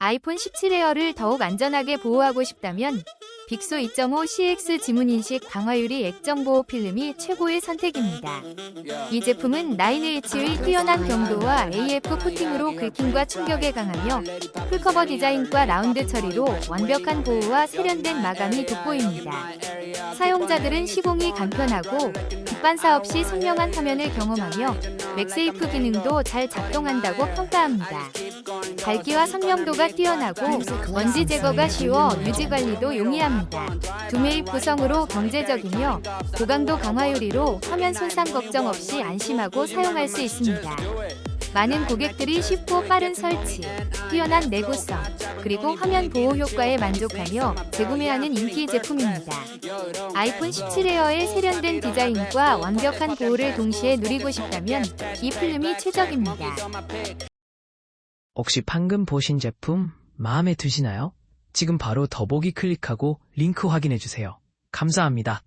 아이폰 17 에어를 더욱 안전하게 보호하고 싶다면 빅소 2.5 CX 지문인식 강화유리 액정 보호 필름이 최고의 선택입니다. 이 제품은 9H의 뛰어난 경도와 AF 코팅으로 긁힘과 충격에 강하며 풀커버 디자인과 라운드 처리로 완벽한 보호와 세련된 마감이 돋보입니다. 사용자들은 시공이 간편하고 빛반사 없이 선명한 화면을 경험하며 맥세이프 기능도 잘 작동한다고 평가합니다. 밝기와 선명도가 뛰어나고 먼지 제거가 쉬워 유지 관리도 용이합니다. 두메입 구성으로 경제적이며 고강도 강화 유리로 화면 손상 걱정 없이 안심하고 사용할 수 있습니다. 많은 고객들이 쉽고 빠른 설치, 뛰어난 내구성, 그리고 화면 보호 효과에 만족하며 재구매하는 인기 제품입니다. 아이폰 17에어의 세련된 디자인과 완벽한 보호를 동시에 누리고 싶다면 이 필름이 최적입니다. 혹시 방금 보신 제품 마음에 드시나요? 지금 바로 더보기 클릭하고 링크 확인해주세요. 감사합니다.